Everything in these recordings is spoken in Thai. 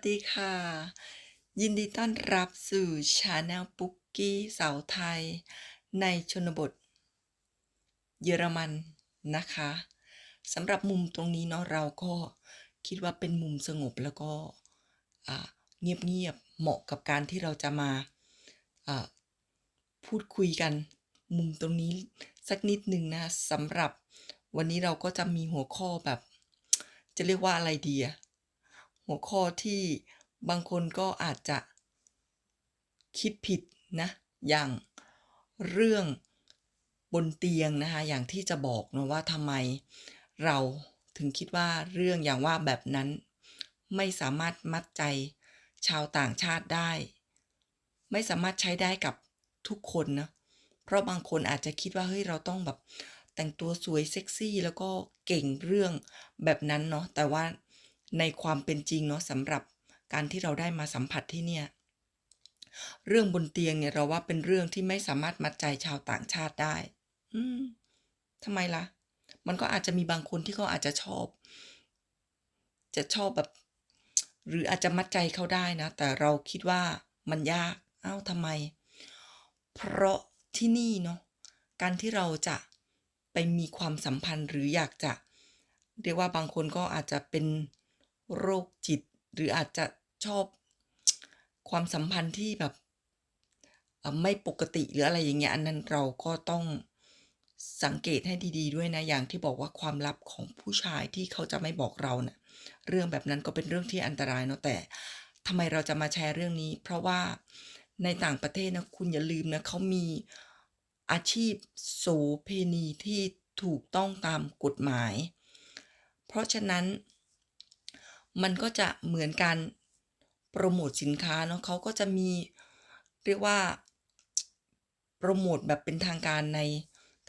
วัสดีค่ะ ยินดีต้อนรับสู่ชาแนลปุ๊กกี้สาวไทย ในชนบท เยอรมันนะคะสำหรับมุมตรงนี้เนาะเราก็คิดว่าเป็นมุมสงบแล้วก็เงียบๆเหมาะกับการที่เราจะมาอ่าพูดคุยกัน มุมตรงนี้สักนิดหนึ่งนะสำหรับวันนี้เราก็จะมีหัวข้อแบบ จะเรียกว่าอะไรดีอะ หัวข้อที่บางคนก็อาจจะคิดผิดนะ อย่างเรื่องบนเตียงนะคะ อย่างที่จะบอกนะว่าทำไมเราถึงคิดว่าเรื่องอย่างว่าแบบนั้น ไม่สามารถมัดใจชาวต่างชาติได้ ไม่สามารถใช้ได้กับทุกคนนะ เพราะบางคนอาจจะคิดว่าเฮ้ยเราต้องแบบแต่งตัวสวยเซ็กซี่แล้วก็เก่งเรื่องแบบนั้นเนาะ แต่ว่า ในความเป็นจริงเนาะสำหรับการที่เราได้มาสัมผัสที่เนี่ยเรื่องบนเตียงเนี่ยเราว่าเป็นเรื่องที่ไม่สามารถมัดใจชาวต่างชาติได้ อืมทำไมล่ะ มันก็อาจจะมีบางคนที่เขาอาจจะชอบ จะชอบแบบ หรืออาจจะมัดใจเขาได้นะ แต่เราคิดว่ามันยากอ้าวทำไม เพราะที่นี่เนาะการที่เราจะไปมีความสัมพันธ์หรืออยากจะ เรียกว่าบางคนก็อาจจะเป็น โรคจิต หรืออาจจะชอบความสัมพันธ์ที่แบบไม่ปกติหรืออะไรอย่างเงี้ยอันนั้นเราก็ต้องสังเกตให้ดี ๆ ด้วยนะอย่างที่บอกว่าความลับของผู้ชายที่เขาจะไม่บอกเราเนะ่ะเรื่องแบบนั้นก็เป็นเรื่องที่อันตรายเนาะแต่ทำไมเราจะมาแชร์เรื่องนี้ เพราะว่าในต่างประเทศนะคุณอย่าลืมนะเขามีอาชีพโสเพณีที่ถูกต้องตามกฎหมาย เพราะฉะนั้น มันก็จะเหมือนการโปรโมทสินค้าเนาะเขาก็จะมีเรียกว่าโปรโมทแบบเป็นทางการใน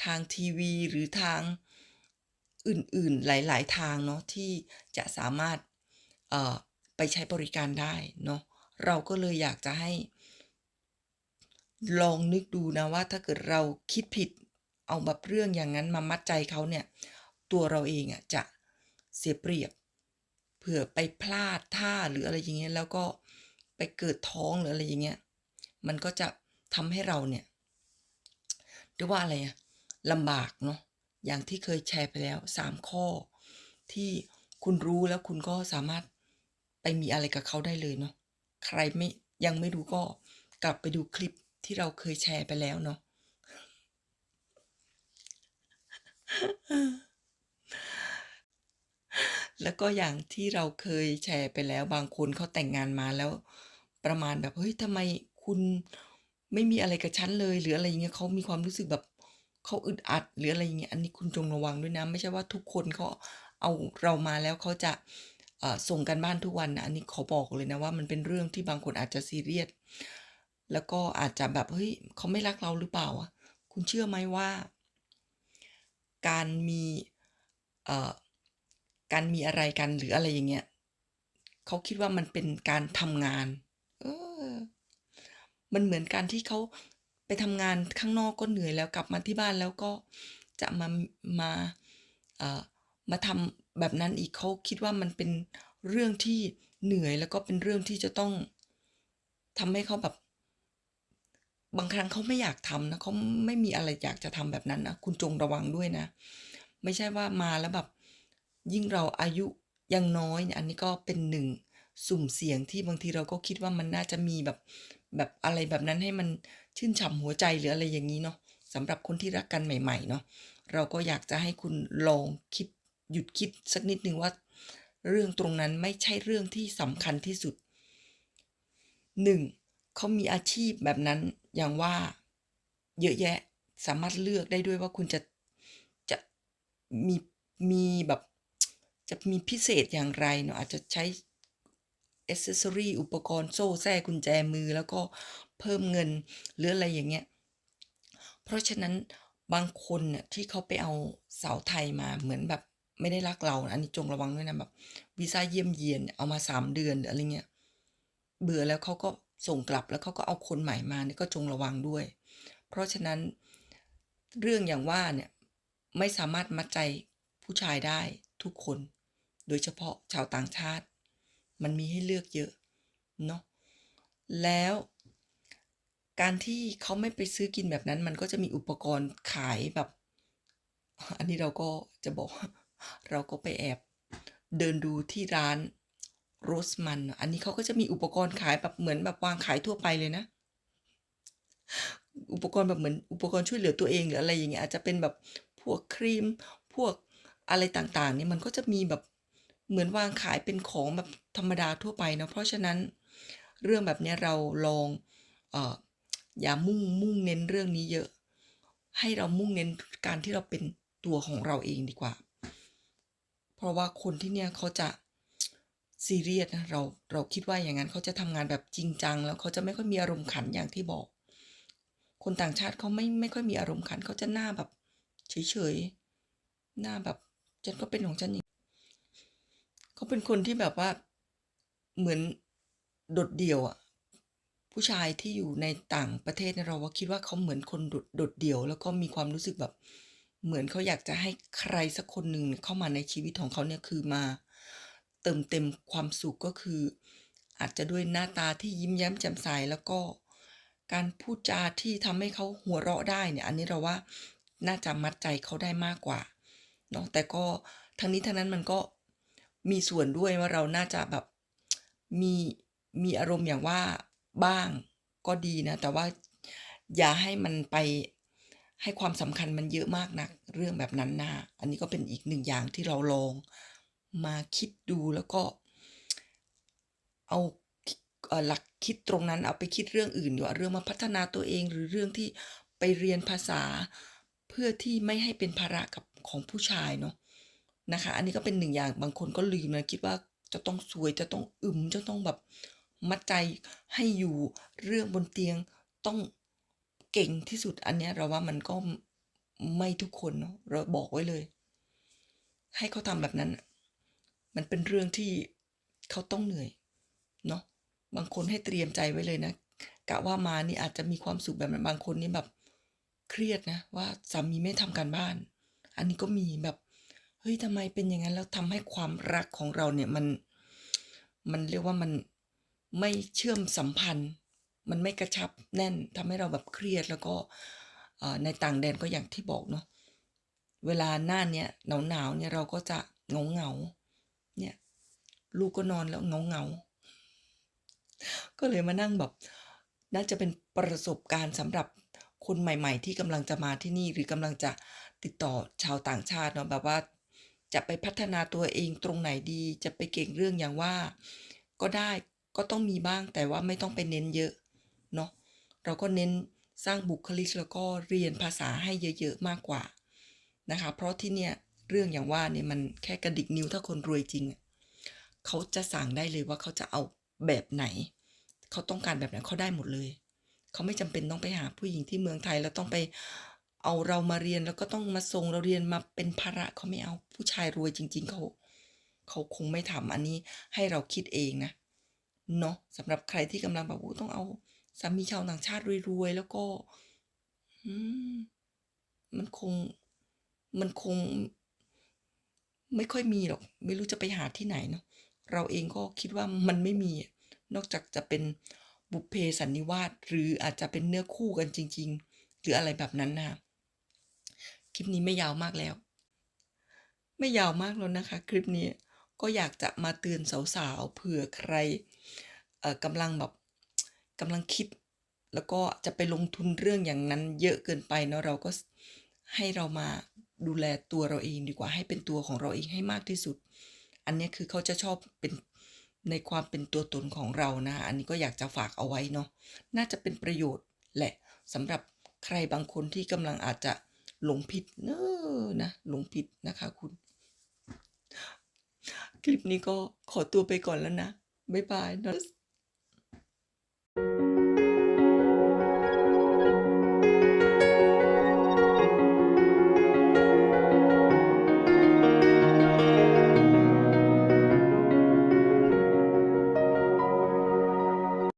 ทางทีวีหรือทางอื่นๆหลาย ๆ ทางเนาะที่จะสามารถเอ่อไปใช้บริการได้เนาะเราก็เลยอยากจะให้ ลองนึกดูนะว่าถ้าเกิดเราคิดผิดเอาแบบเรื่องอย่างนั้นมามัดใจเขาเนี่ย ตัวเราเองอะจะเสียเปรียบ เผื่อไปพลาดท่าหรืออะไรอย่างเงี้ยแล้วก็ไปเกิดท้องหรืออะไรอย่างเงี้ยมันก็จะทำให้เราเนี่ยเรียกว่าอะไรอะลำบากเนาะอย่างที่เคยแชร์ไปแล้วสามข้อ ที่คุณรู้แล้วคุณก็สามารถไปมีอะไรกับเขาได้เลยเนาะใครไม่ยังไม่รู้ก็กลับไปดูคลิปที่เราเคยแชร์ไปแล้วเนาะ แล้วก็อย่างที่เราเคยแชร์ไปแล้วบางคนเขาแต่งงานมาแล้ว ประมาณแบบเฮ้ยทำไมคุณไม่มีอะไรกับฉันเลยหรืออะไรอย่างเงี้ยเขามีความรู้สึกแบบเขาอึดอัดหรืออะไรอย่างเงี้ยอันนี้คุณจงระวังด้วยนะไม่ใช่ว่าทุกคนเขาเอาเรามาแล้วเขาจะส่งกันบ้านทุกวันนะอันนี้ขอบอกเลยนะว่ามันเป็นเรื่องที่บางคนอาจจะซีเรียสแล้วก็อาจจะแบบเฮ้ยเขาไม่รักเราหรือเปล่าอะคุณเชื่อไหมว่า การมีเอ่อ การมีอะไรกันหรืออะไรอย่างเงี้ยเขาคิดว่ามันเป็นการทำงาน เออ มันเหมือนการที่เขาไปทำงานข้างนอกก็เหนื่อยแล้วกลับมาที่บ้านแล้วก็จะมามาเอ่อมาทำแบบนั้นอีกเขาคิดว่ามันเป็นเรื่องที่เหนื่อยแล้วก็เป็นเรื่องที่จะต้องทำให้เขาแบบบางครั้งเขาไม่อยากทำนะเขาไม่มีอะไรอยากจะทำแบบนั้นนะคุณจงระวังด้วยนะ ไม่ใช่ว่ามาแล้วแบบ ยิ่งเราอายุยังน้อยเนี่ยอันนี้ก็เป็นหนึ่งสุ่มเสี่ยงที่บางทีเราก็คิดว่ามันน่าจะมีแบบแบบอะไรแบบนั้นให้มันชื่นฉ่ำหัวใจหรืออะไรอย่างนี้เนาะสำหรับคนที่รักกันใหม่ ๆ เนาะเราก็อยากจะให้คุณลองคิดหยุดคิดสักนิดหนึ่งว่า เรื่องตรงนั้นไม่ใช่เรื่องที่สำคัญที่สุดหนึ่งเขามีอาชีพแบบนั้นอย่างว่าเยอะแยะสามารถเลือกได้ด้วยว่าคุณจะจะมีมีแบบ จะมีพิเศษอย่างไรเนาะอาจจะใช้อ c เซสซอรีอุปกรณ์โซ่แส้กุญแจมือ แล้วก็เพิ่มเงินหรืออะไรอย่างเงี้ย เพราะฉะนั้นบางคนเนี่ยที่เขาไปเอาสาวไทยมาเหมือนแบบไม่ได้รักเรานะอันนี้จงระวังด้วยนะแบบวีซ่าเยี่ยมเยียนเอามาสามเดือนหรืออะไรเงี้ยเบื่อแล้วเขาก็ส่งกลับแล้วเขาก็เอาคนใหม่มาเนี่ยก็จงระวังด้วย เพราะฉะนั้นเรื่องอย่างว่าเนี่ยไม่สามารถมัดใจผู้ชายได้ทุกคน โดยเฉพาะชาวต่างชาติ มันมีให้เลือกเยอะเนาะแล้วการที่เขาไม่ไปซื้อกินแบบนั้น มันก็จะมีอุปกรณ์ขายแบบ อันนี้เราก็จะบอก เราก็ไปแอบเดินดูที่ร้านโรสมัน อันนี้เขาก็จะมีอุปกรณ์ขายแบบเหมือนแบบวางขายทั่วไปเลยนะ อุปกรณ์แบบเหมือนอุปกรณ์ช่วยเหลือตัวเองหรืออะไรอย่างเงี้ยอาจจะเป็นแบบพวกครีม พวกอะไรต่างๆ เนี่ยมันก็จะมีแบบ เหมือนวางขายเป็นของแบบธรรมดาทั่วไปเนาะเพราะฉะนั้นเรื่องแบบนี้เราลองออย่ามุ่งมุ่งเน้นเรื่องนี้เยอะ ให้เรามุ่งเน้นการที่เราเป็นตัวของเราเองดีกว่า เพราะว่าคนที่เนี่ยเขาจะซีเรียสนะเราเราคิดว่าอย่างนั้นเขาจะทำงานแบบจริงจัง แล้วเขาจะไม่ค่อยมีอารมณ์ขันอย่างที่บอก คนต่างชาติเขาไม่ไม่ค่อยมีอารมณ์ขันเขาจะหน้าแบบเฉยๆหน้าแบบฉันก็เป็นของฉันอย่าง เขาเป็นคนที่แบบว่าเหมือนโดดเดี่ยวอะผู้ชายที่อยู่ในต่างประเทศเนี่ยเราว่าคิดว่าเขาเหมือนคนโดดโดดเดี่ยว แล้วก็มีความรู้สึกแบบ เหมือนเขาอยากจะให้ใครสักคนหนึ่งเข้ามาในชีวิตของเขาเนี่ยคือมาเติมเต็มความสุขก็คือ อาจจะด้วยหน้าตาที่ยิ้มแย้มแจ่มใสแล้วก็การพูดจาที่ทำให้เขาหัวเราะได้เนี่ย อันนี้เราว่าน่าจะมัดใจเขาได้มากกว่าเนาะแต่ก็ทั้งนี้ทั้งนั้นมันก็ มีส่วนด้วยว่าเราน่าจะแบบมีมีอารมณ์อย่างว่าบ้างก็ดีนะ แต่ว่าอย่าให้มันไปให้ความสำคัญมันเยอะมากนัก เรื่องแบบนั้นนะอันนี้ก็เป็นอีกหนึ่งอย่างที่เราลองมาคิดดูแล้วก็ เอาหลักคิดตรงนั้นเอาไปคิดเรื่องอื่นดีกว่าเรื่องมาพัฒนาตัวเองหรือเรื่องที่ไปเรียนภาษา เพื่อที่ไม่ให้เป็นภาระกับของผู้ชายเนาะ นะคะ อันนี้ก็เป็นหนึ่งอย่างบางคนก็ลืมนะคิดว่าจะต้องสวยจะต้องอึมจะต้องแบบมัดใจให้อยู่เรื่องบนเตียงต้องเก่งที่สุดอันเนี้ยเราว่ามันก็ไม่ทุกคนเนาะเราบอกไว้เลย ให้เขาทำแบบนั้น มันเป็นเรื่องที่เขาต้องเหนื่อยเนาะบางคนให้เตรียมใจไว้เลยนะกะว่ามานี่อาจจะมีความสุขแบบนั้นบางคนนี่แบบเครียดนะว่าสามีไม่ทำการบ้าน อันนี้ก็มีแบบ เฮ้ยทำไมเป็นอย่างนั้นแล้วทำให้ความรักของเราเนี่ยมันมันเรียกว่ามันไม่เชื่อมสัมพันธ์ มันไม่กระชับแน่นทำให้เราแบบเครียดแล้วก็ในต่างแดนก็อย่างที่บอกเนาะเวลาหน้าเนี้ยหนาวหนาวๆเนี่ยเราก็จะเหงาเหงาเนี่ยลูกก็นอนแล้วเหงาเหงาก็เลยมานั่งแบบน่าจะเป็นประสบการณ์สำหรับคนใหม่ ๆ ที่กำลังจะมาที่นี่หรือกำลังจะติดต่อชาวต่างชาติเนาะแบบว่า จะไปพัฒนาตัวเองตรงไหนดี จะไปเก่งเรื่องอย่างว่า ก็ได้ก็ต้องมีบ้างแต่ว่าไม่ต้องไปเน้นเยอะเนาะเราก็เน้นสร้างบุคลิกแล้วก็เรียนภาษาให้เยอะๆมากกว่านะคะ เพราะที่เนี่ยเรื่องอย่างว่าเนี่ยมันแค่กระดิกนิ้วถ้าคนรวยจริงอะเขาจะสั่งได้เลยว่าเขาจะเอาแบบไหน เขาต้องการแบบไหนเขาได้หมดเลย เขาไม่จำเป็นต้องไปหาผู้หญิงที่เมืองไทยแล้วต้องไป เอาเรามาเรียนแล้วก็ต้องมาส่งเราเรียนมาเป็นภาระเขาไม่เอาผู้ชายรวยจริง ๆเขาเขาคงไม่ทำอันนี้ให้เราคิดเองนะเนาะสำหรับใครที่กำลังแบบโอ้ต้องเอาสามีชาวต่างชาติรวยๆแล้วก็มมันคงมันคง ไม่ค่อยมีหรอก ไม่รู้จะไปหาที่ไหนเนาะเราเองก็คิดว่ามันไม่มี นอกจากจะเป็นบุพเพสันนิวาสหรืออาจจะเป็นเนื้อคู่กันจริง ๆ หรืออะไรแบบนั้นนะ คลิปนี้ไม่ยาวมากแล้ว ไม่ยาวมากแล้วนะคะ คลิปนี้ก็อยากจะมาเตือนสาวๆเผื่อใครกำลังแบบกำลังคิด แล้วก็จะไปลงทุนเรื่องอย่างนั้นเยอะเกินไปเนาะเราก็ให้เรามาดูแลตัวเราเองดีกว่าให้เป็นตัวของเราเองให้มากที่สุด อันนี้คือเขาจะชอบเป็นในความเป็นตัวตนของเรานะอันนี้ก็อยากจะฝากเอาไว้เนาะน่าจะเป็นประโยชน์แหละสำหรับใครบางคนที่กำลังอาจจะ หลงผิดเนอะนะหลงผิดนะคะคุณ คลิปนี้ก็ขอตัวไปก่อนแล้วนะ บ๊ายบายนะ